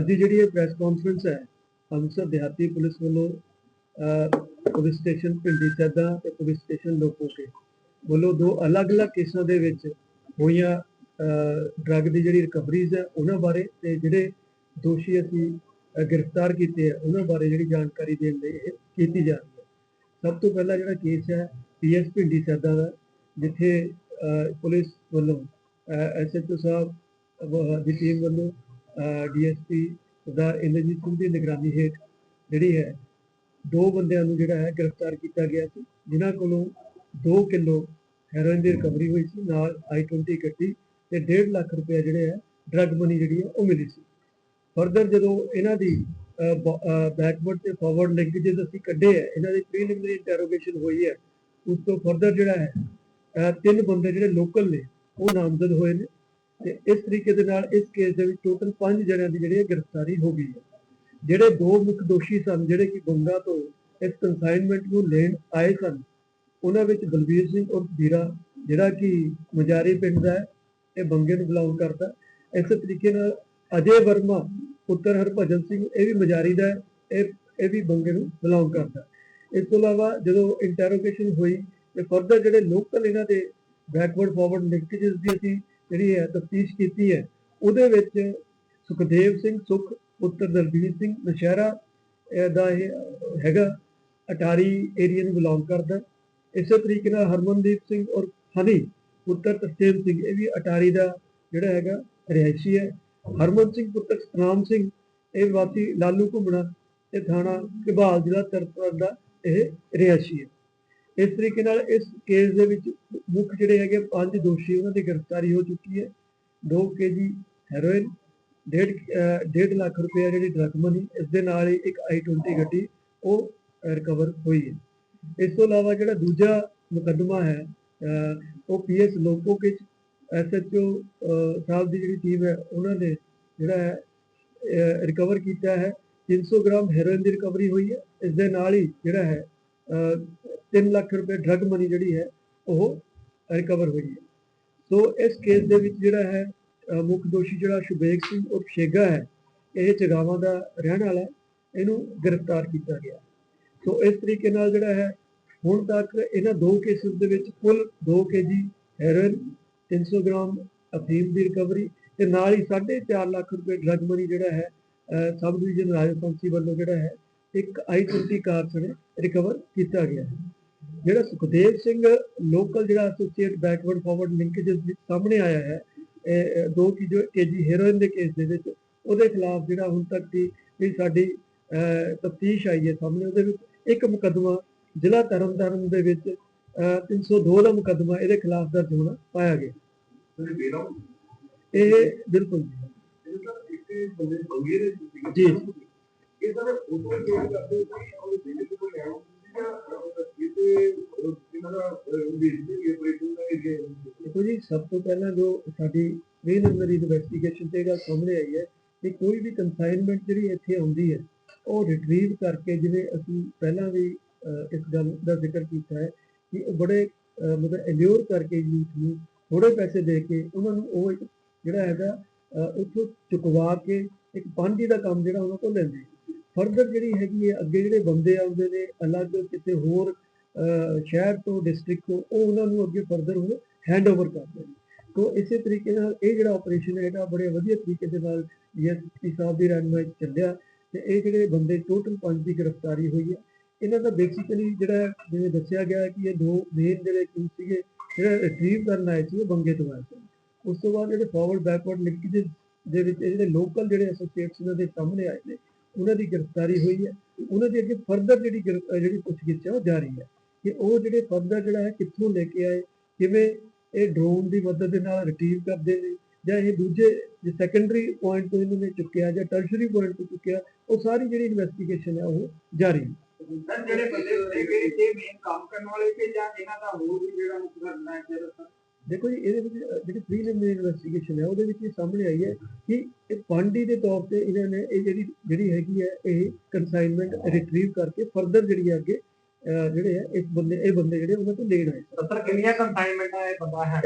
ਅੱਜ ਦੀ ਜਿਹੜੀ ਇਹ ਪ੍ਰੈਸ ਕਾਨਫਰੰਸ ਹੈ, ਅੰਮ੍ਰਿਤਸਰ ਦਿਹਾਤੀ ਪੁਲਿਸ ਵੱਲੋਂ ਪੁਲਿਸ ਸਟੇਸ਼ਨ ਪਿੰਡੀ ਸੈਦਾ ਤੇ ਪੁਲਿਸ ਸਟੇਸ਼ਨ ਲੋਕੋਕੇ ਵੱਲੋਂ ਦੋ ਅਲੱਗ-ਅਲੱਗ ਕੇਸਾਂ ਦੇ ਵਿੱਚ ਹੋਈਆਂ ਡਰੱਗ ਦੀ ਜਿਹੜੀ ਰਿਕਵਰੀਜ਼ ਹੈ, ਉਹਨਾਂ ਬਾਰੇ ਤੇ ਜਿਹੜੇ ਦੋਸ਼ੀ ਅਸੀਂ ਗ੍ਰਿਫਤਾਰ ਕੀਤੇ ਆ, ਉਹਨਾਂ ਬਾਰੇ ਜਿਹੜੀ ਜਾਣਕਾਰੀ ਦੇਣ ਲਈ ਇਹ ਕੀਤੀ ਜਾ ਰਹੀ ਹੈ। ਸਭ ਤੋਂ ਪਹਿਲਾਂ ਜਿਹੜਾ ਕੇਸ ਹੈ ਪੀਐਸ ਪਿੰਡੀ ਸੈਦਾ ਦਾ, ਜਿੱਥੇ ਪੁਲਿਸ ਵੱਲੋਂ ਐਸਐਚਓ ਸਾਹਿਬ ਦੀ ਟੀਮ ਵੱਲੋਂ ਡੀਐਸਪੀ ਦਾ ਇੰਦਰਜੀਤ ਸਿੰਘ ਦੀ ਨਿਗਰਾਨੀ ਹੇਠ ਜਿਹੜੀ ਹੈ ਦੋ ਬੰਦਿਆਂ ਨੂੰ ਜਿਹੜਾ ਹੈ ਗ੍ਰਿਫਤਾਰ ਕੀਤਾ ਗਿਆ ਸੀ ਜਿਨ੍ਹਾਂ ਕੋਲੋਂ 2 ਕਿਲੋ ਹੈਰੋਇਨ ਦੀ ਰਿਕਵਰੀ ਹੋਈ ਸੀ ਨਾਲ i20 ਗੱਡੀ ਤੇ 1.5 ਲੱਖ ਰੁਪਏ ਜਿਹੜੇ ਹੈ ਡਰੱਗ ਮਨੀ ਜਿਹੜੀ ਹੈ ਉਹ ਮਿਲੀ ਸੀ। ਫਰਦਰ ਜਦੋਂ ਇਹਨਾਂ ਦੀ ਬੈਕਵਰਡ ਤੇ ਫਾਰਵਰਡ ਲਿੰਕੇजेस ਅਸੀਂ ਕੱਢੇ ਹੈ ਇਹਨਾਂ ਦੀ ਪ੍ਰੀਲਿਮਿਨਰੀ ਇੰਟਰੋਗੇਸ਼ਨ ਹੋਈ ਹੈ ਉਸ ਤੋਂ ਫਰਦਰ ਜਿਹੜਾ ਹੈ ਅਹ, ਤਿੰਨ ਬੰਦੇ ਜਿਹੜੇ ਲੋਕਲ ਨੇ ਉਹ ਨਾਮਜ਼ਦ ਹੋਏ ਨੇ। ਤੇ ਇਸ ਤਰੀਕੇ ਦੇ ਨਾਲ ਇਸ ਕੇਸ ਦੇ ਵਿੱਚ ਟੋਟਲ 5 ਜਣਿਆਂ ਦੀ ਜਿਹੜੀ ਗ੍ਰਿਫਤਾਰੀ ਹੋ ਗਈ ਹੈ ਜਿਹੜੇ ਦੋ ਮੁੱਖ ਦੋਸ਼ੀ ਸਨ, ਜਿਹੜੇ ਕਿ ਬੰਗਾ ਤੋਂ ਇਸ ਕੰਸਾਈਨਮੈਂਟ ਨੂੰ ਲੈਣ ਆਏ ਸਨ, ਉਹਨਾਂ ਵਿੱਚ ਬਲਬੀਰ ਸਿੰਘ ਔਰ ਵੀਰਾ, ਜਿਹੜਾ ਕਿ ਮਜਾਰੀ ਪਿੰਡ ਦਾ ਹੈ, ਇਹ ਬੰਗੇ ਨੂੰ ਬਿਲੋਂਗ ਕਰਦਾ ਹੈ। ਇਸੇ ਤਰੀਕੇ ਨਾਲ ਅਜੇ ਵਰਮਾ, ਪੁੱਤਰ ਹਰਭਜਨ ਸਿੰਘ, ਇਹ ਵੀ ਮਜਾਰੀ ਦਾ ਹੈ, ਇਹ ਇਹ ਵੀ ਬੰਗੇ ਨੂੰ ਬਿਲੋਂਗ ਕਰਦਾ ਇਸ ਤੋਂ ਇਲਾਵਾ ਜਦੋਂ ਇੰਟਰੋਗੇਸ਼ਨ ਹੋਈ ਤੇ ਫਰਦਰ ਜਿਹੜੇ ਲੋਕਲ ਇਹਨਾਂ ਦੇ ਬੈਕਵਰਡ ਫਾਰਵਰਡ ਲਿੰਕੇजेस ਦੀ ਅਸੀਂ ਜਿਹੜੀ ਹੈ ਤਫਤੀਸ਼ ਕੀਤੀ ਹੈ, ਉਹਦੇ ਵਿੱਚ ਸੁਖਦੇਵ ਸਿੰਘ ਸੁਖ, ਪੁੱਤਰ ਦਲਬੀਰ ਸਿੰਘ ਨਸ਼ਹਿਰਾ ਦਾ ਇਹ ਹੈਗਾ, ਅਟਾਰੀ ਏਰੀਆ ਨੂੰ ਬਿਲੋਂਗ ਕਰਦਾ ਇਸੇ ਤਰੀਕੇ ਨਾਲ ਹਰਮਨਦੀਪ ਸਿੰਘ ਔਰ ਹਨੀ, ਪੁੱਤਰ ਤਰਸੇਮ ਸਿੰਘ, ਇਹ ਵੀ ਅਟਾਰੀ ਦਾ ਜਿਹੜਾ ਹੈਗਾ ਰਿਹਾਇਸ਼ੀ ਹੈ। ਹਰਮਨ ਸਿੰਘ, ਪੁੱਤਰ ਸਤਨਾਮ ਸਿੰਘ, ਇਹ ਵਾਸੀ ਲਾਲੂ ਘੁੰਮਣਾ ਇਹ ਥਾਣਾ ਘਬਾਲ ਜ਼ਿਲ੍ਹਾ ਤਰਨਤਾਰਨ ਦਾ ਇਹ ਰਿਹਾਇਸ਼ੀ ਹੈ। ਇਸ ਤਰੀਕੇ ਨਾਲ ਇਸ ਕੇਸ ਦੇ ਵਿੱਚ ਮੁੱਖ ਜਿਹੜੇ ਹੈਗੇ ਪੰਜ ਦੋਸ਼ੀ ਉਹਨਾਂ ਦੀ ਗ੍ਰਿਫਤਾਰੀ ਹੋ ਚੁੱਕੀ ਹੈ। 2 ਕੇਜੀ ਹੈਰੋਇਨ, ਡੇਢ, ਅਹ ਡੇਢ ਲੱਖ ਰੁਪਏ ਜਿਹੜੀ ਡਰਗ ਮਨੀ ਇਸ ਦੇ ਨਾਲ ਹੀ ਇੱਕ i20 ਗੱਡੀ ਉਹ ਰਿਕਵਰ ਹੋਈ ਹੈ। ਇਸ ਤੋਂ ਇਲਾਵਾ ਜਿਹੜਾ ਦੂਜਾ ਮੁਕੱਦਮਾ ਹੈ, ਅਹ ਉਹ ਪੀਐਸ ਲੋਕੋ ਕੇ ਐਸਐਚਓ ਸਾਹਿਬ ਦੀ ਜਿਹੜੀ ਟੀਮ ਹੈ, ਉਹਨਾਂ ਨੇ ਜਿਹੜਾ ਹੈ ਰਿਕਵਰ ਕੀਤਾ ਹੈ। 300 ਗ੍ਰਾਮ ਹੈਰੋਇਨ ਦੀ ਰਿਕਵਰੀ ਹੋਈ ਹੈ। ਇਸ ਦੇ ਨਾਲ ਹੀ ਜਿਹੜਾ ਹੈ 3 ਲੱਖ ਰੁਪਏ ਡਰਗ ਮਨੀ ਜਿਹੜੀ ਹੈ, ਉਹ ਰਿਕਵਰ ਹੋਈ ਹੈ। ਸੋ ਇਸ ਕੇਸ ਦੇ ਵਿੱਚ ਜਿਹੜਾ ਹੈ ਮੁੱਖ ਦੋਸ਼ੀ ਜਿਹੜਾ ਸ਼ੁਬੇਗ ਸਿੰਘ ਉਰਫ ਸ਼ੇਗਾ ਹੈ, ਇਹ ਚਗਾਵਾਂ ਦਾ ਰਹਿਣ ਵਾਲਾ ਇਹਨੂੰ ਗ੍ਰਿਫਤਾਰ ਕੀਤਾ ਗਿਆ। ਸੋ ਇਸ ਤਰੀਕੇ ਨਾਲ ਜਿਹੜਾ ਹੈ, ਹੁਣ ਤੱਕ ਇਹਨਾਂ ਦੋ ਕੇਸਿਸ ਦੇ ਵਿੱਚ ਕੁੱਲ 2 ਕੇਜੀ ਹੈਰੋਇਨ 300 ਗ੍ਰਾਮ ਅਫੀਮ ਦੀ ਰਿਕਵਰੀ ਤੇ ਨਾਲ ਹੀ 4.5 ਲੱਖ ਰੁਪਏ ਡਰਗ ਮਨੀ ਜਿਹੜਾ ਹੈ ਸਬ ਡਿਵੀਜ਼ਨ ਰਾਜਸਥਾਨੀ ਵੱਲੋਂ ਜਿਹੜਾ ਹੈ, ਇੱਕ ਆਈ i20 ਕਾਰ ਸਣੇ ਰਿਕਵਰ ਕੀਤਾ ਗਿਆ ਹੈ। ਜਿਹੜਾ ਸੁਖਦੇਵ ਸਿੰਘ ਲੋਕਲ ਜਿਹੜਾ ਐਸੋਸੀਏਟ ਬੈਕਵਰਡ ਫਾਰਵਰਡ ਲਿੰਕੇजेस ਵਿੱਚ ਸਾਹਮਣੇ ਆਇਆ ਹੈ ਇਹ 2 ਜੋ ਕੇਜੀ ਹੈਰੋਇਨ ਦੇ ਕੇਸ ਦੇ ਵਿੱਚ ਉਹਦੇ ਖਿਲਾਫ ਜਿਹੜਾ ਹੁਣ ਤੱਕ ਦੀ ਜਿਹੜੀ ਸਾਡੀ ਤਫਤੀਸ਼ ਆਈ ਹੈ ਸਾਹਮਣੇ ਉਹਦੇ ਵਿੱਚ ਇੱਕ ਮੁਕੱਦਮਾ ਜ਼ਿਲ੍ਹਾ ਤਰਨਤਾਰਨ ਦੇ ਵਿੱਚ ਅਹ, 302 ਦਾ ਮੁਕੱਦਮਾ ਇਹਦੇ ਖਿਲਾਫ ਦਰਜ ਹੋਣਾ ਪਾਇਆ ਗਿਆ ਇਹ ਬਿਲਕੁਲ ਦੇ। ਜੀ। ਇਹ ਸਰ ਉਦੋਂ ਹੀ ਕੰਮ ਕਰਦੇ ਸੀ ਉਹ ਸੀਗਾ ਇਹਨਾਂ ਦਾ ਬੇਸਿਕ ਆਪਰੇਸ਼ਨ ਦਾ ਇਹ ਦੇਖੋ ਜੀ, ਸਭ ਤੋਂ ਪਹਿਲਾਂ ਜੋ ਸਾਡੀ ਪ੍ਰੀਲਿਮਿਨਰੀ ਇਨਵੈਸਟੀਗੇਸ਼ਨ ਤੇ ਗੱਲ ਸਾਹਮਣੇ ਆਈ ਹੈ ਕਿ ਕੋਈ ਵੀ ਕਨਸਾਈਨਮੈਂਟ ਜਿਹੜੀ ਇੱਥੇ ਆਉਂਦੀ ਹੈ, ਉਹ ਰਿਟਰੀਵ ਕਰਕੇ ਜਿਵੇਂ ਅਸੀਂ ਪਹਿਲਾਂ ਵੀ ਇਸ ਗੱਲ ਦਾ ਜ਼ਿਕਰ ਕੀਤਾ ਹੈ ਕਿ ਉਹ ਬੜੇ ਮਤਲਬ ਐਲਿਓਰ ਕਰਕੇ ਯੂਥ ਨੂੰ ਥੋੜੇ ਪੈਸੇ ਦੇ ਕੇ ਉਹਨਾਂ ਨੂੰ ਉਹ ਜਿਹੜਾ ਹੈਗਾ ਉੱਥੋਂ ਚੁਕਵਾ ਕੇ ਇੱਕ ਪਾਂਡੀ ਦਾ ਕੰਮ ਜਿਹੜਾ ਉਹਨਾਂ ਕੋਲ ਲੈਂਦੇ। ਫਰਦਰ ਜਿਹੜੀ ਹੈਗੀ ਹੈ, ਅੱਗੇ ਜਿਹੜੇ ਬੰਦੇ ਆਉਂਦੇ ਨੇ, ਅਲੱਗ ਕਿਤੇ ਹੋਰ ਸ਼ਹਿਰ ਤੋਂ ਡਿਸਟ੍ਰਿਕਟ ਤੋਂ, ਉਹ ਉਹਨਾਂ ਨੂੰ ਅੱਗੇ ਫਰਦਰ ਉਹ ਹੈਂਡਓਵਰ ਕਰਦੇ ਨੇ। ਤੋ ਇਸੇ ਤਰੀਕੇ ਨਾਲ ਇਹ ਜਿਹੜਾ ਆਪਰੇਸ਼ਨ ਹੈ ਇਹਦਾ ਬੜੇ ਵਧੀਆ ਤਰੀਕੇ ਦੇ ਨਾਲ ਡੀਐਸਪੀ ਸਾਹਿਬ ਦੀ ਰਹਿਨਮਾਈ ਚੱਲਿਆ ਤੇ ਇਹ ਜਿਹੜੇ ਬੰਦੇ ਟੋਟਲ ਪੰਜ ਦੀ ਗ੍ਰਿਫਤਾਰੀ ਹੋਈ ਹੈ। ਇਹਨਾਂ ਦਾ ਬੇਸਿਕਲੀ ਜਿਹੜਾ ਜਿਵੇਂ ਦੱਸਿਆ ਗਿਆ ਕਿ ਇਹ ਦੋ ਮੇਨ ਜਿਹੜੇ ਕਿਊ ਸੀਗੇ, ਜਿਹੜਾ ਰਿਟਰੀਵ ਕਰਨ ਆਏ ਸੀ, ਉਹ ਬੰਗੇ ਤੋਂ ਆਏ ਸੀ। ਉਸ ਤੋਂ ਬਾਅਦ ਜਿਹੜੇ ਫਾਰਵਰਡ ਬੈਕਵਰਡ ਲਿੰਕੇजेस ਦੇ ਵਿੱਚ ਜਿਹੜੇ ਲੋਕਲ ਜਿਹੜੇ ਐਸੋਸੀਏਟਸ ਉਹਨਾਂ ਦੇ ਸਾਹਮਣੇ ਆਏ ਨੇ, ਉਹਨਾਂ ਦੀ ਗ੍ਰਿਫਤਾਰੀ ਹੋਈ ਹੈ। ਉਹਨਾਂ ਦੇ ਅੱਗੇ ਫਰਦਰ ਜਿਹੜੀ ਗ੍ਰਿਫ- ਜਿਹੜੀ ਪੁੱਛਗਿੱਛ ਹੈ, ਉਹ ਜਾਰੀ ਹੈ। ਕਿ ਉਹ ਜਿਹੜੇ ਫਰਦਰ ਜਿਹੜਾ ਹੈ ਕਿੱਥੋਂ ਲੈ ਕੇ ਆਏ ਕਿਵੇਂ ਇਹ ਡਰੋਨ ਦੀ ਮਦਦ ਦੇ ਨਾਲ ਰਿਟਰੀਵ ਕਰਦੇ ਨੇ ਜਾਂ ਇਹ ਦੂਜੇ ਜੇ ਸੈਕੰਡਰੀ ਪੁਆਇੰਟ ਤੋਂ ਇਹਨਾਂ ਨੇ ਚੁੱਕਿਆ ਜਾਂ ਟਰਸ਼ਰੀ ਪੁਆਇੰਟ ਤੋਂ ਚੁੱਕਿਆ ਉਹ ਸਾਰੀ ਜਿਹੜੀ ਇਨਵੈਸਟੀਗੇਸ਼ਨ ਹੈ ਉਹ ਜਾਰੀ ਹੈ। ਸਰ ਜਿਹੜੇ ਬੰਦੇ ਸੀਗੇ ਇਹ ਮੇਨ ਕੰਮ ਕਰਨ ਵਾਲੇ ਸੀ ਜਾਂ ਇਹਨਾਂ ਦਾ ਹੋਰ ਵੀ ਜਿਹੜਾ ਮੁੱਖ ਕਰਨਾ ਹੈ ਸਰ? ਦੇਖੋ ਜੀ ਇਹਦੇ ਵਿੱਚ ਜਿਹੜੀ ਪ੍ਰੀਲਿਮਿਨਰੀ ਇਨਵੈਸਟੀਗੇਸ਼ਨ ਹੈ ਉਹਦੇ ਵਿੱਚ ਇਹ ਸਾਹਮਣੇ ਆਈ ਹੈ ਕਿ ਇਹ ਪਾਂਡੀ ਦੇ ਤੌਰ ਤੇ ਇਹਨਾਂ ਨੇ ਇਹ ਜਿਹੜੀ ਜਿਹੜੀ ਹੈਗੀ ਹੈ ਇਹ ਕਨਸਾਈਨਮੈਂਟ ਰਿਟਰੀਵ ਕਰਕੇ ਫਰਦਰ ਜਿਹੜੀ ਹੈ ਅੱਗੇ ਜਿਹੜੇ ਹੈ ਇਸ ਬੰਦੇ ਇਹ ਬੰਦੇ ਜਿਹੜੇ ਉਹਨਾਂ ਤੋਂ ਲੈਣ ਆਏ। ਸਰ ਕਿੰਨੀਆਂ ਕੰਸਾਈਨਮੈਂਟਾਂ ਇਹ ਬੰਦਾ ਹੈ?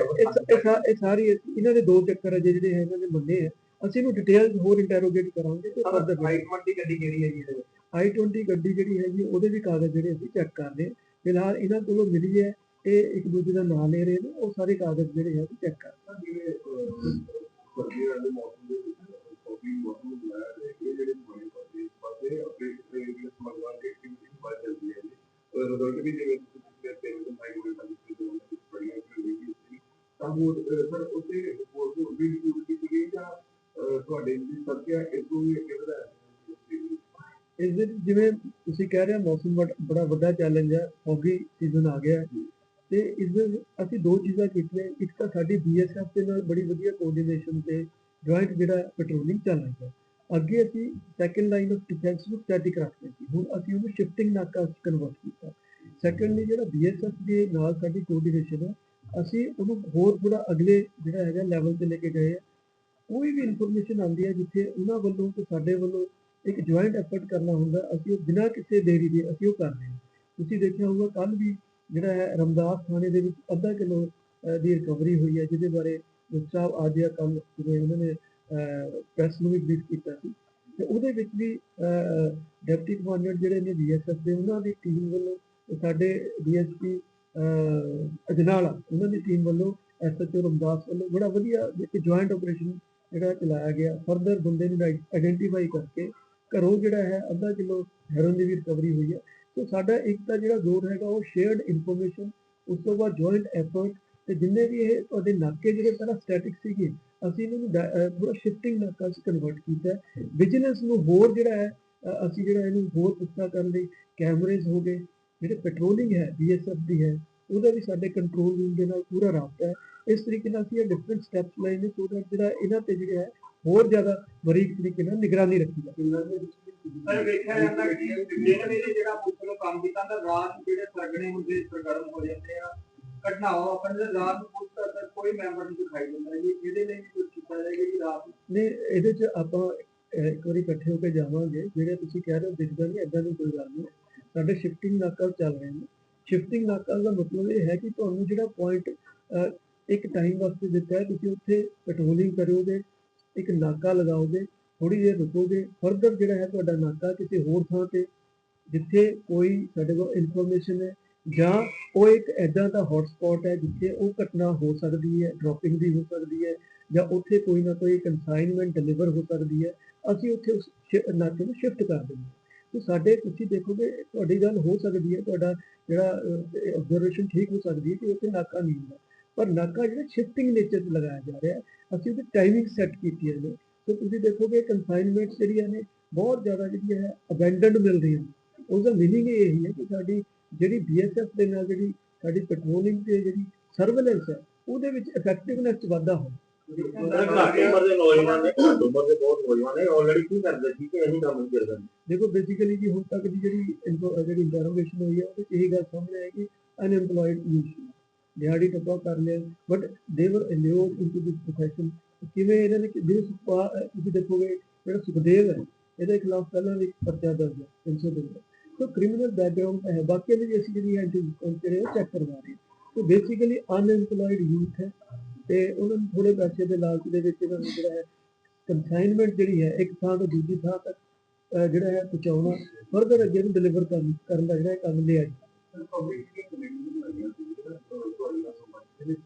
ਇਹ ਸਾਰੀ ਇਹਨਾਂ ਦੇ ਦੋ ਚੱਕਰ ਅਜੇ ਜਿਹੜੇ ਹੈ ਇਹਨਾਂ ਨੇ ਮੰਨੇ ਹੈ ਅਸੀਂ ਇਹਨੂੰ ਡਿਟੇਲ ਹੋਰ ਇੰਟਰੋਗੇਟ ਕਰਾਂਗੇ ਤੇ ਫਰਦਰ ਹਾਈ ਕਮਾਂਡੀ ਗੱਡੀ ਕਿਹੜੀ ਹੈ ਜੀ ਇਹਦੇ ਵਿੱਚ? I20 ਗੱਡੀ ਜਿਹੜੀ ਹੈਗੀ ਉਹਦੇ ਵੀ ਕਾਗਜ਼ ਜਿਹੜੇ ਅਸੀਂ ਚੈੱਕ ਕਰ ਰਹੇ ਹਾਂ। ਫਿਲਹਾਲ ਇਹਨਾਂ ਕੋਲੋਂ ਮਿਲੀ ਹੈ ਇਹ ਇੱਕ ਦੂਜੇ ਦਾ ਨਾਮ ਲੈ ਰਹੇ ਨੇ ਉਹ ਸਾਰੇ ਕਾਗਜ਼ ਜਿਹੜੇ ਹੈ ਚੈੱਕ ਕਰ ਰਹੇ ਹਾਂ। ਜਿਵੇਂ ਸਰਦੀਆਂ ਦੇ ਮੌਸਮ ਦੇ ਵਿੱਚ ਕਾਫੀ ਮੌਸਮ ਹੁੰਦਾ ਹੈ ਇਹ ਜਿਹੜੇ ਬਣੇ ਪਾਸੇ ਪਾਸੇ ਆਪਣੇ ਜਿਹੜੇ ਸਮਾਗਮਾਂ ਦੀ ਐਕਟੀਵਿਟੀ ਬਾਅਦ ਚੱਲਦੀ ਹੈ ਜੀ। ਰਿਜ਼ਲਟ ਵੀ ਜਿਵੇਂ ਤੁਸੀਂ ਪਿਛਲੇ ਤਿੰਨ ਦਿਨ ਆਈ ਹੋਏ ਤਾਂ ਜਿਸ ਦੇ ਸੀ ਤਾਂ ਉਹ ਸਰ ਉੱਥੇ ਰਿਪੋਰਟ ਨੂੰ ਵੀ ਰਿਪੋਰਟ ਕੀਤੀ ਗਈ ਜਾਂ ਤੁਹਾਡੇ ਦੀ ਸਰਕਿਆ ਇਸ ਨੂੰ ਵੀ ਅੱਗੇ ਇਸ ਦੇ ਜਿਵੇਂ ਤੁਸੀਂ ਕਹਿ ਰਹੇ ਹੋ ਮੌਸਮ ਬੜਾ ਵੱਡਾ ਚੈਲੰਜ ਹੈ ਫੌਗੀ ਸੀਜ਼ਨ ਆ ਗਿਆ ਤੇ ਇਸ ਦੇ ਅਸੀਂ ਦੋ ਚੀਜ਼ਾਂ ਕੀਤੀਆਂ ਇੱਕ ਤਾਂ ਸਾਡੀ ਬੀਐਸਐਫ ਦੇ ਨਾਲ ਬੜੀ ਵਧੀਆ ਕੋਆਰਡੀਨੇਸ਼ਨ ਤੇ ਜੁਆਇੰਟ ਜਿਹੜਾ ਪੈਟਰੋਲਿੰਗ ਚੱਲ ਰਹੀ ਹੈ ਅੱਗੇ ਅਸੀਂ ਸੈਕੰਡ ਲਾਈਨ ਆਫ ਡਿਫੈਂਸ ਨੂੰ ਸਟੈਟਿਕ ਰੱਖਦੇ ਸੀ। ਹੁਣ ਅਸੀਂ ਉਹਨੂੰ ਸ਼ਿਫਟਿੰਗ ਨਾਕਾ ਕਨਵਰਟ ਕੀਤਾ। ਸੈਕੰਡਲੀ ਜਿਹੜਾ ਬੀਐਸਐਫ ਦੇ ਨਾਲ ਸਾਡੀ ਕੋਆਰਡੀਨੇਸ਼ਨ ਹੈ, ਅਸੀਂ ਉਹਨੂੰ ਹੋਰ ਥੋੜਾ ਅਗਲੇ ਜਿਹੜਾ ਹੈਗਾ ਲੈਵਲ ਤੇ ਲੈ ਕੇ ਗਏ ਕੋਈ ਵੀ ਇਨਫੋਰਮੇਸ਼ਨ ਆਉਂਦੀ ਹੈ ਜਿੱਥੇ ਉਹਨਾਂ ਵੱਲੋਂ ਤੇ ਸਾਡੇ ਵੱਲੋਂ ਇੱਕ ਜੁਆਇੰਟ ਐਫਰਟ ਕਰਨਾ ਹੁੰਦਾ, ਅਸੀਂ ਉਹ ਬਿਨਾਂ ਕਿਸੇ ਦੇਰੀ ਦੇ ਅਸੀਂ ਉਹ ਕਰਦੇ ਹਾਂ। ਤੁਸੀਂ ਦੇਖਿਆ ਹੋਊਗਾ ਕੱਲ ਵੀ ਜਿਹੜਾ ਹੈ ਰਮਦਾਸ ਥਾਣੇ ਦੇ ਵਿੱਚ ਅੱਧਾ ਕਿਲੋ ਦੀ ਰਿਕਵਰੀ ਹੋਈ ਹੈ, ਜਿਹਦੇ ਬਾਰੇ ਸਾਹਿਬ ਅੱਜ ਜਾਂ ਕੱਲ ਜਿਵੇਂ ਉਹਨਾਂ ਨੇ ਪ੍ਰੈਸ ਨੂੰ ਵੀ ਬਰੀਫ ਕੀਤਾ ਸੀ। ਤੇ ਉਹਦੇ ਵਿੱਚ ਵੀ ਡਿਪਟੀ ਕਮਾਂਡਰ ਜਿਹੜੇ ਨੇ ਬੀਐਸਐਫ ਦੇ, ਉਹਨਾਂ ਦੀ ਟੀਮ ਵੱਲੋਂ ਸਾਡੇ ਡੀਐਸਪੀ ਅਜਨਾਲਾ, ਉਹਨਾਂ ਦੀ ਟੀਮ ਵੱਲੋਂ ਐਸਐਚਓ ਰਮਦਾਸ ਵੱਲੋਂ ਬੜਾ ਵਧੀਆ ਇੱਕ ਜੁਆਇੰਟ ਆਪਰੇਸ਼ਨ ਜਿਹੜਾ ਚਲਾਇਆ ਗਿਆ। ਫਰਦਰ ਬੰਦੇ ਨੂੰ ਆਇਡੈਂਟੀਫਾਈ ਕਰਕੇ ਘਰੋਂ ਜਿਹੜਾ ਹੈ, ਅੱਧਾ ਕਿਲੋ ਹੈਰੋਇਨ ਦੀ ਵੀ ਰਿਕਵਰੀ ਹੋਈ ਹੈ। ਸੋ ਸਾਡਾ ਇੱਕ ਤਾਂ ਜਿਹੜਾ ਜ਼ੋਰ ਹੈਗਾ, ਉਹ ਸ਼ੇਅਰਡ ਇਨਫੋਰਮੇਸ਼ਨ ਉਸ ਤੋਂ ਬਾਅਦ ਜੁਆਇੰਟ ਐਫਰਟ ਤੇ ਜਿੰਨੇ ਵੀ ਇਹ ਤੁਹਾਡੇ ਨਾਕੇ ਜਿਹੜੇ ਪਹਿਲਾਂ ਸਟੈਟਿਕ ਸੀਗੇ ਅਸੀਂ ਇਹਨਾਂ ਥੋੜਾ ਸ਼ਿਫਟਿੰਗ ਨਾਕਾ ਚ ਕਨਵਰਟ ਕੀਤਾ ਵਿਜੀਲੈਂਸ ਨੂੰ ਹੋਰ ਜਿਹੜਾ ਹੈ ਅਸੀਂ ਜਿਹੜਾ ਇਹਨੂੰ ਹੋਰ ਪੁਖਤਾ ਕਰਨ ਲਈ ਕੈਮਰੇਜ਼ ਹੋ ਗਏ ਜਿਹੜੇ ਪੈਟਰੋਲਿੰਗ ਹੈ ਬੀਐਸਐਫ ਦੀ ਹੈ ਉਹਦਾ ਵੀ ਸਾਡੇ ਕੰਟਰੋਲ ਰੂਮ ਦੇ ਨਾਲ ਪੂਰਾ ਰਾਬਤਾ ਹੈ। ਇਸ ਤਰੀਕੇ ਨਾਲ ਅਸੀਂ ਇਹ ਡਿਫਰੈਂਟ ਸਟੈਪਸ ਲਏ ਨੇ ਸੋ that ਜਿਹੜਾ ਇਹਨਾਂ ਤੇ ਜਿਹੜਾ ਹੈ ਹੋਰ ਜ਼ਿਆਦਾ ਬਰੀਕ ਤਰੀਕੇ ਨਾਲ ਨਿਗਰਾਨੀ ਰੱਖੀ ਜਾਵੇ। ਪਰ ਵੇਖਿਆ ਜਾਂਦਾ ਕਿ ਵੇਲੇ ਜਿਹੜਾ ਪੁਲਿਸ ਨੂੰ ਕੰਮ ਕੀਤਾ ਤਾਂ ਰਾਤ ਜਿਹੜੇ ਸਰਗਣੇ ਹੁੰਦੇ ਸਰਗਰਮ ਹੋ ਜਾਂਦੇ ਆ ਘਟਨਾਵਾਂ ਆਪਣੇ ਰਾਤ ਨੂੰ ਪੁਲਿਸ ਦਾ ਤਾਂ ਕੋਈ ਮੈਂਬਰ ਨਹੀਂ ਦਿਖਾਈ ਦਿੰਦਾ ਜੀ। ਇਹਦੇ ਲਈ ਵੀ ਕੁਝ ਕੀਤਾ ਜਾਏਗਾ ਜੀ ਰਾਤ ਨੂੰ। ਨੇ ਇਹਦੇ ਚ ਆਪਾਂ ਇੱਕ ਵਾਰੀ ਇਕੱਠੇ ਹੋ ਕੇ ਜਾਵਾਂਗੇ। ਜਿਹੜੇ ਤੁਸੀਂ ਕਹਿ ਰਹੇ ਹੋ ਦਿਖਦਾ ਨਹੀਂ, ਏਦਾਂ ਦੀ ਕੋਈ ਗੱਲ ਨਹੀਂ। ਸਾਡੇ ਸ਼ਿਫਟਿੰਗ ਨਾਕਾ ਚੱਲ ਰਹੇ ਨੇ। ਸ਼ਿਫਟਿੰਗ ਨਾਕਾ ਦਾ ਮਤਲਬ ਇਹ ਹੈ ਕਿ ਤੁਹਾਨੂੰ ਜਿਹੜਾ ਪੁਆਇੰਟ ਇੱਕ ਟਾਈਮ ਵਾਸਤੇ ਦਿੱਤਾ ਹੈ, ਤੁਸੀਂ ਉੱਥੇ ਪੈਟਰੋਲਿੰਗ ਕਰੋਗੇ, ਇੱਕ ਨਾਕਾ ਲਗਾਓਗੇ ਥੋੜੀ ਦੇਰ ਰੁਕੋਗੇ। ਫਰਦਰ ਜਿਹੜਾ ਹੈ ਤੁਹਾਡਾ ਨਾਕਾ ਕਿਸੇ ਹੋਰ ਥਾਂ ਤੇ, ਜਿੱਥੇ ਕੋਈ ਸਾਡੇ ਕੋਲ ਇਨਫੋਰਮੇਸ਼ਨ ਹੈ ਜਾਂ ਉਹ ਇੱਕ ਐਦਾਂ ਦਾ ਹੌਟਸਪੌਟ ਹੈ ਜਿੱਥੇ ਉਹ ਘਟਨਾ ਹੋ ਸਕਦੀ ਹੈ ਡ੍ਰੌਪਿੰਗ ਦੀ ਹੋ ਸਕਦੀ ਹੈ ਜਾਂ ਉੱਥੇ ਕੋਈ ਨਾ ਕੋਈ ਕਨਸਾਈਨਮੈਂਟ ਡਿਲੀਵਰ ਹੋ ਸਕਦੀ ਹੈ, ਅਸੀਂ ਉੱਥੇ ਉਸ ਸ਼ਿ- ਨਾਕੇ ਨੂੰ ਸ਼ਿਫਟ ਕਰ ਦਿੰਦੇ ਹਾਂ। ਤੇ ਸਾਡੇ ਤੁਸੀਂ ਦੇਖੋਗੇ ਤੁਹਾਡੀ ਗੱਲ ਹੋ ਸਕਦੀ ਹੈ, ਤੁਹਾਡਾ ਜਿਹੜਾ ਆਬਜ਼ਰਵੇਸ਼ਨ ਠੀਕ ਹੋ ਸਕਦੀ ਹੈ ਕਿ ਉੱਥੇ ਨਾਕਾ ਨਹੀਂ ਹੁੰਦਾ। ਪਰ ਨਾਕਾ ਜਿਹੜਾ ਸ਼ਿਫਟਿੰਗ ਨੇਚਰ ਤੇ ਲਗਾਇਆ ਜਾ ਰਿਹਾ ਅਸੀਂ ਉਹਦੀ ਟਾਈਮਿੰਗ ਸੈੱਟ ਕੀਤੀ ਹੈ ਨੇ ਸੋ ਤੁਸੀਂ ਦੇਖੋਗੇ ਕਨਸਾਈਨਮੈਂਟ ਜਿਹੜੀਆਂ ਨੇ, ਬਹੁਤ ਜ਼ਿਆਦਾ ਜਿਹੜੀ ਹੈ ਅਬੈਂਡਨਡ ਮਿਲ ਰਹੀਆਂ ਨੇ। ਉਸ ਮੀਨਿੰਗ ਇਹ ਹੀ ਹੈ ਕਿ ਸਾਡੀ ਜਿਹੜੀ ਬੀਐਸਐਫ ਦੇ ਨਾਲ ਜਿਹੜੀ ਸਾਡੀ ਪੈਟਰੋਲਿੰਗ ਤੇ ਜਿਹੜੀ ਸਰਵੇਲੈਂਸ ਹੈ, ਉਹਦੇ ਵਿੱਚ ਇਫੈਕਟਿਵਨੈਸ ਚ ਵਾਧਾ ਹੋ ਦੇਖੋ ਬੇਸਿਕਲੀ ਜੀ ਹੁਣ ਤੱਕ ਦੀ ਜਿਹੜੀ ਜਿਹੜੀ ਇੰਟਰੋਗੇਸ਼ਨ ਹੋਈ ਹੈ, ਉਹਦੇ 'ਚ ਗੱਲ ਸਾਹਮਣੇ ਆਈ ਕਿ ਅਨਐਮਪਲੋਇਡ ਯੂਥ ਦਿਹਾੜੀ ਟੱਪਾ ਕਰ ਲਿਆ। ਬਟ ਦੇ ਵਰ ਅਲਿਓਡ ਇਨਟੂ ਦਿਸ ਪ੍ਰੋਫੈਸ਼ਨ ਕਿਵੇਂ ਇਹਨਾਂ ਨੇ ਜਿਹੜੇ ਤੁਸੀਂ ਦੇਖੋਗੇ, ਜਿਹੜਾ ਸੁਖਦੇਵ ਹੈ, ਇਹਦੇ ਖਿਲਾਫ ਪਹਿਲਾਂ ਵੀ ਪਰਚਾ ਦਰਜ ਹੈ 302 ਦਾ। ਸੋ ਕ੍ਰਿਮੀਨਲ ਬੈਕਗ੍ਰਾਉਂਡ ਹੈ। ਬਾਕੀ ਵੀ ਅਸੀਂ ਜਿਹੜੀ ਐਂਟੀ ਜਿਹੜੇ ਉਹ ਚੈੱਕ ਕਰਵਾ ਰਹੇ ਹਾਂ। ਸੋ ਬੇਸਿਕਲੀ ਅਨਐਮਪਲੋਇਡ ਯੂਥ ਹੈ ਤੇ ਉਹਨਾਂ ਨੂੰ ਥੋੜੇ ਪੈਸੇ ਦੇ ਲਾਲਚ ਦੇ ਵਿੱਚ ਇਹਨਾਂ ਨੂੰ ਜਿਹੜਾ ਹੈ ਕਨਸਾਈਨਮੈਂਟ ਜਿਹੜੀ ਹੈ, ਇੱਕ ਥਾਂ ਤੋਂ ਦੂਜੀ ਥਾਂ ਤੱਕ, ਅਹ ਜਿਹੜਾ ਹੈ ਪਹੁੰਚਾਉਣਾ ਫਰਦਰ ਅੱਗੇ ਨੂੰ ਡਿਲੀਵਰ ਕਰਨ ਕਰਨ ਦਾ ਜਿਹੜਾ ਹੈ ਕੰਮ ਲਿਆ ਜੀ। ਪਬਲਿਕ ਦੀ ਕਮਿਊਨਿਟੀ ਲੱਗਿਆ ਸੀ ਜਿਹੜਾ ਤੁਹਾਡੇ ਨਾਲ ਸੰਬੰਧ ਦੇ ਵਿੱਚ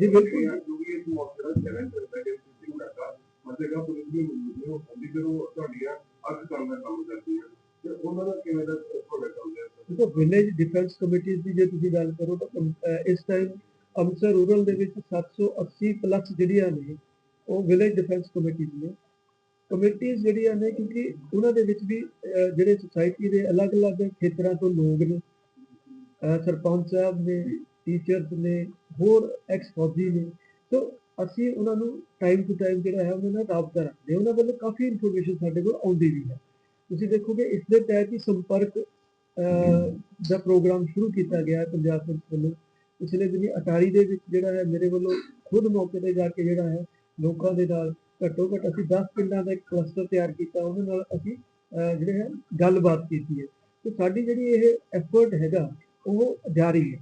ਜੀ, ਬਿਲਕੁਲ ਜੋ। ਵੀ ਇਸ ਮੌਕੇ ਦਾ ਚੈਲੰਜ ਕਰਦਾ ਹੈ ਕਿ ਲੱਗਾ ਮਤਲਬ ਪੁਲਿਸ ਨੇ ਮੁੱਦੇ ਹੋ ਹੁੰਦੀ ਜਦੋਂ ਤੁਹਾਡੀਆਂ ਅੱਖ ਕਰਨ ਦਾ ਕੰਮ ਕਰਦੀ ਹੈ ਤੇ ਉਹਨਾਂ ਦਾ ਕਿਵੇਂ ਦਾ ਤੁਹਾਡਾ ਕੰਮ ਹੈ ਦੇਖੋ ਵਿਲੇਜ ਡਿਫੈਂਸ ਕਮੇਟੀਜ਼ ਦੀ ਜੇ ਤੁਸੀਂ ਗੱਲ ਕਰੋ ਤਾਂ ਅਹ, ਇਸ ਟਾਈਮ ਅੰਮ੍ਰਿਤਸਰ ਰੂਰਲ ਦੇ ਵਿੱਚ 780 ਪਲੱਸ ਜਿਹੜੀਆਂ ਨੇ, ਉਹ ਵਿਲੇਜ ਡਿਫੈਂਸ ਕਮੇਟੀਜ਼ ਨੇ ਕਮੇਟੀਜ਼ ਜਿਹੜੀਆਂ ਨੇ, ਕਿਉਂਕਿ ਉਹਨਾਂ ਦੇ ਵਿੱਚ ਵੀ, ਅਹ, ਜਿਹੜੇ ਸੁਸਾਇਟੀ ਦੇ ਅਲੱਗ-ਅਲੱਗ ਖੇਤਰਾਂ ਤੋਂ ਲੋਕ ਨੇ, ਅਹ, ਸਰਪੰਚ ਸਾਹਿਬ ਨੇ ਟੀਚਰਸ ਨੇ, ਹੋਰ ਐਕਸ ਫੌਜੀ ਨੇ, ਸੋ ਅਸੀਂ ਉਹਨਾਂ ਨੂੰ ਟਾਈਮ ਟੂ ਟਾਈਮ ਜਿਹੜਾ ਹੈ, ਉਹਨਾਂ ਨਾਲ ਰਾਬਤਾ ਰੱਖਦੇ ਹਾਂ। ਉਹਨਾਂ ਵੱਲੋਂ ਕਾਫੀ ਇਨਫੋਰਮੇਸ਼ਨ ਸਾਡੇ ਕੋਲ ਆਉਂਦੀ ਵੀ ਹੈ ਤੁਸੀਂ ਦੇਖੋਗੇ ਇਸ ਦੇ ਤਹਿਤ ਹੀ ਸੰਪਰਕ ਅਹ, ਦਾ ਪ੍ਰੋਗਰਾਮ ਸ਼ੁਰੂ ਕੀਤਾ ਗਿਆ ਹੈ ਪੰਜਾਬ ਪੁਲਿਸ ਵੱਲੋਂ। ਪਿਛਲੇ ਦਿਨੀ ਅਟਾਰੀ ਦੇ ਵਿੱਚ ਜਿਹੜਾ ਹੈ ਮੇਰੇ ਵੱਲੋਂ ਖੁਦ ਮੌਕੇ ਤੇ ਜਾ ਕੇ ਜਿਹੜਾ ਹੈ ਲੋਕਾਂ ਦੇ ਨਾਲ ਘੱਟੋ ਘੱਟ ਅਸੀਂ 10 ਪਿੰਡਾਂ ਦਾ ਇੱਕ ਕਲਸਟਰ ਤਿਆਰ ਕੀਤਾ ਉਹਨਾਂ ਨਾਲ ਅਸੀਂ ਅਹ, ਜਿਹੜੇ ਹੈ ਗੱਲਬਾਤ ਕੀਤੀ ਹੈ। ਤੇ ਸਾਡੀ ਜਿਹੜੀ ਇਹ ਐਫਰਟ ਹੈਗਾ ਉਹ ਜਾਰੀ ਹੈ।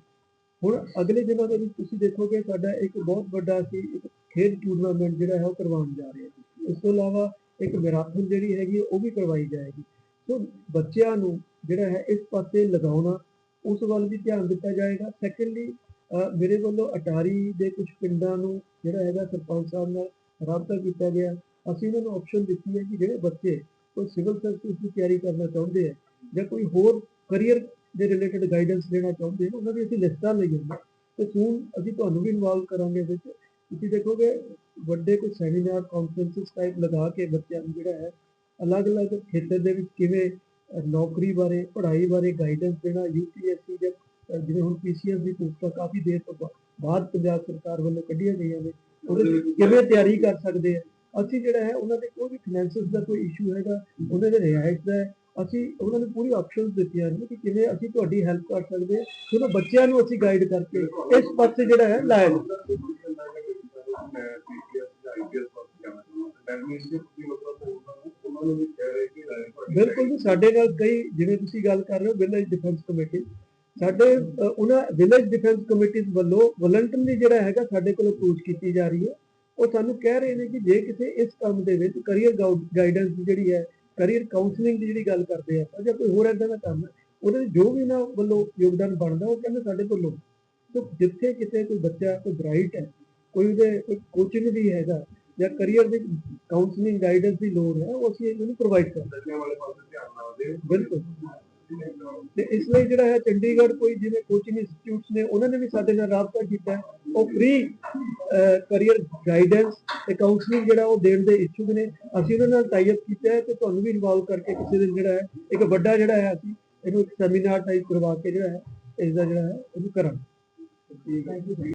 ਹੁਣ ਅਗਲੇ ਦਿਨਾਂ ਦੇ ਵਿੱਚ ਤੁਸੀਂ ਦੇਖੋਗੇ ਸਾਡਾ ਇੱਕ ਬਹੁਤ ਵੱਡਾ ਅਸੀਂ ਇੱਕ ਖੇਡ ਟੂਰਨਾਮੈਂਟ ਜਿਹੜਾ ਹੈ ਉਹ ਕਰਵਾਉਣ ਜਾ ਰਹੇ ਹਾਂ। ਇਸ ਤੋਂ ਇਲਾਵਾ ਇੱਕ ਮੈਰਾਥਨ ਜਿਹੜੀ ਹੈਗੀ ਉਹ ਵੀ ਕਰਵਾਈ ਜਾਏਗੀ। ਸੋ ਬੱਚਿਆਂ ਨੂੰ ਜਿਹੜਾ ਹੈ ਇਸ ਪਾਸੇ ਲਗਾਉਣਾ, ਉਸ ਵੱਲ ਵੀ ਧਿਆਨ ਦਿੱਤਾ ਜਾਏਗਾ। ਸੈਕੰਡਲੀ ਮੇਰੇ ਵੱਲੋਂ ਅਟਾਰੀ ਦੇ ਕੁਝ ਪਿੰਡਾਂ ਨੂੰ ਜਿਹੜਾ ਹੈਗਾ ਸਰਪੰਚ ਸਾਹਿਬ ਨਾਲ ਰਾਬਤਾ ਕੀਤਾ ਗਿਆ। ਅਸੀਂ ਉਹਨਾਂ ਨੂੰ ਆਪਸ਼ਨ ਦਿੱਤੀ ਹੈ ਕਿ ਜਿਹੜੇ ਬੱਚੇ ਕੋਈ ਸਿਵਲ ਸਰਵਿਸ ਦੀ ਤਿਆਰੀ ਕਰਨਾ ਚਾਹੁੰਦੇ ਆ ਜਾਂ ਕੋਈ ਹੋਰ ਕਰੀਅਰ ਦੇ ਰਿਲੇਟਡ ਗਾਈਡੈਂਸ ਲੈਣਾ ਚਾਹੁੰਦੇ ਨੇ, ਉਹਨਾਂ ਦੀ ਅਸੀਂ ਲਿਸਟਾਂ ਲਈ ਹੋਈਆਂ ਤੇ ਸੂਨ ਅਸੀਂ ਤੁਹਾਨੂੰ ਵੀ ਇਨਵੋਲਵ ਕਰਾਂਗੇ ਵਿੱਚ। ਤੁਸੀਂ ਦੇਖੋਗੇ ਵੱਡੇ ਕੋਈ ਸੈਮੀਨਾਰ ਕਾਨਫਰੰਸਿਸ ਟਾਈਪ ਲਗਾ ਕੇ ਬੱਚਿਆਂ ਨੂੰ ਜਿਹੜਾ ਹੈ, ਅਲੱਗ-ਅਲੱਗ ਖੇਤਰ ਦੇ ਵਿੱਚ ਕਿਵੇਂ ਨੌਕਰੀ ਬਾਰੇ, ਪੜ੍ਹਾਈ ਬਾਰੇ ਗਾਈਡੈਂਸ ਦੇਣਾ ਯੂਪੀਐਸਸੀ ਦੇ ਜਿਵੇਂ ਹੁਣ ਪੀਸੀਐਸ ਦੀ ਪੋਸਟਾਂ ਕਾਫੀ ਦੇਰ ਤੋਂ ਬਾਅਦ ਪੰਜਾਬ ਸਰਕਾਰ ਵੱਲੋਂ ਕੱਢੀਆਂ ਗਈਆਂ ਨੇ, ਉਹਦੇ ਕਿਵੇਂ ਤਿਆਰੀ ਕਰ ਸਕਦੇ ਆ ਅਸੀਂ ਜਿਹੜਾ ਹੈ, ਉਹਨਾਂ ਦੇ ਕੋਈ ਵੀ ਫਾਈਨੈਂਸਿਸ ਦਾ ਕੋਈ ਇਸ਼ੂ ਹੈਗਾ, ਉਹਨਾਂ ਦੇ ਰਿਹਾਇਸ਼ ਦਾ ਅਸੀਂ ਉਹਨਾਂ ਨੂੰ ਪੂਰੀ ਆਪਸ਼ਨਸ ਦਿੱਤੀਆਂ ਨੇ ਕਿ ਕਿਵੇਂ ਅਸੀਂ ਤੁਹਾਡੀ ਹੈਲਪ ਕਰ ਸਕਦੇ ਹਾਂ ਉਹਨਾਂ ਬੱਚਿਆਂ ਨੂੰ ਅਸੀਂ ਗਾਈਡ ਕਰਕੇ ਇਸ ਪਾਸੇ ਜਿਹੜਾ ਹੈ ਲਾਇਆ ਜਾਵੇ। ਮੈਂ ਪੀਸੀਐਸ ਜਾਂ ਆਈਪੀਐਸ ਵਾਸਤੇ ਜਾਣਾ ਚਾਹੁੰਦਾ ਦੈਟ ਮੀਨਸ ਕਿ ਮਤਲਬ ਉਹਨਾਂ ਨੂੰ ਉਹਨਾਂ ਨੂੰ ਵੀ ਕਹਿ ਰਹੇ ਕਿ ਰਾਏ ਬਿਲਕੁਲ ਜੀ ਸਾਡੇ ਨਾਲ ਕਈ ਜਿਵੇਂ ਤੁਸੀਂ ਗੱਲ ਕਰ ਰਹੇ ਹੋ ਵਿਲੇਜ ਡਿਫੈਂਸ ਕਮੇਟੀ ਸਾਡੇ ਅ, ਉਹਨਾਂ ਵਿਲੇਜ ਡਿਫੈਂਸ ਕਮੇਟੀਜ਼ ਵੱਲੋਂ ਵਲੰਟਰੀ ਜਿਹੜਾ ਹੈਗਾ ਸਾਡੇ ਕੋਲ ਅਪਰੋਚ ਕੀਤੀ ਜਾ ਰਹੀ ਹੈ। ਉਹ ਸਾਨੂੰ ਕਹਿ ਰਹੇ ਨੇ ਕਿ ਜੇ ਕਿਸੇ ਇਸ ਕੰਮ ਦੇ ਵਿੱਚ ਕਰੀਅਰ ਗਾਈਡੈਂਸ ਜਿਹੜੀ ਹੈ ਕਰੀਅਰ ਕਾਉਂਸਲਿੰਗ ਦੀ ਜਿਹੜੀ ਗੱਲ ਕਰਦੇ ਆ ਜਾਂ ਕੋਈ ਹੋਰ ਏਦਾਂ ਦਾ ਕੰਮ ਹੈ ਉਹਦੇ ਵਿੱਚ ਜੋ ਵੀ ਉਹਨਾਂ ਵੱਲੋਂ ਯੋਗਦਾਨ ਬਣਦਾ ਉਹ ਕਹਿੰਦੇ ਸਾਡੇ ਕੋਲੋਂ। ਸੋ ਜਿੱਥੇ ਕਿਤੇ ਕੋਈ ਬੱਚਾ ਕੋਈ ਬ੍ਰਾਈਟ ਹੈ ਕੋਈ ਉਹਦੇ ਕੋਈ ਕੋਚਿੰਗ ਵੀ ਹੈਗਾ ਜਾਂ ਕਰੀਅਰ ਦੀ ਕਾਉਂਸਲਿੰਗ ਗਾਈਡੈਂਸ ਦੀ ਲੋੜ ਹੈ ਉਹ ਅਸੀਂ ਇਹਨਾਂ ਪ੍ਰੋਵਾਈਡ ਕਰਦੇ ਨਸ਼ਿਆਂ ਵਾਲੇ ਪਾਸੇ ਧਿਆਨ ਨਾ ਦਿਓ। ਹਾਂ। ਬਿਲਕੁਲ। ਤੇ ਇਸ ਲਈ ਜਿਹੜਾ ਹੈ ਚੰਡੀਗੜ੍ਹ ਕੋਈ ਜਿਵੇਂ ਕੋਚਿੰਗ ਇੰਸਟੀਚਿਊਟਸ ਨੇ ਉਹਨਾਂ ਨੇ ਵੀ ਸਾਡੇ ਨਾਲ ਰਾਬਤਾ ਕੀਤਾ ਹੈ। ਉਹ ਫ੍ਰੀ ਕਰੀਅਰ ਗਾਈਡੈਂਸ ਤੇ ਕਾਉਂਸਲਿੰਗ ਜਿਹੜਾ ਉਹ ਦੇਣ ਦੇ ਇੱਛੁਕ ਨੇ। ਅਸੀਂ ਉਹਨਾਂ ਨਾਲ ਟਾਈ ਅਪ ਕੀਤਾ ਹੈ ਤੇ ਤੁਹਾਨੂੰ ਵੀ ਇਨਵੋਲਵ ਕਰਕੇ ਕਿਸੇ ਦਿਨ ਜਿਹੜਾ ਹੈ ਇੱਕ ਵੱਡਾ ਜਿਹੜਾ ਹੈ ਅਸੀਂ ਇਹਨੂੰ ਇੱਕ ਸੈਮੀਨਾਰ ਟਾਈਪ ਕਰਵਾ ਕੇ ਜਿਹੜਾ ਹੈ ਇਸ ਦਾ ਜਿਹੜਾ ਹੈ ਇਹਨੂੰ ਕਰਾਂਗੇ।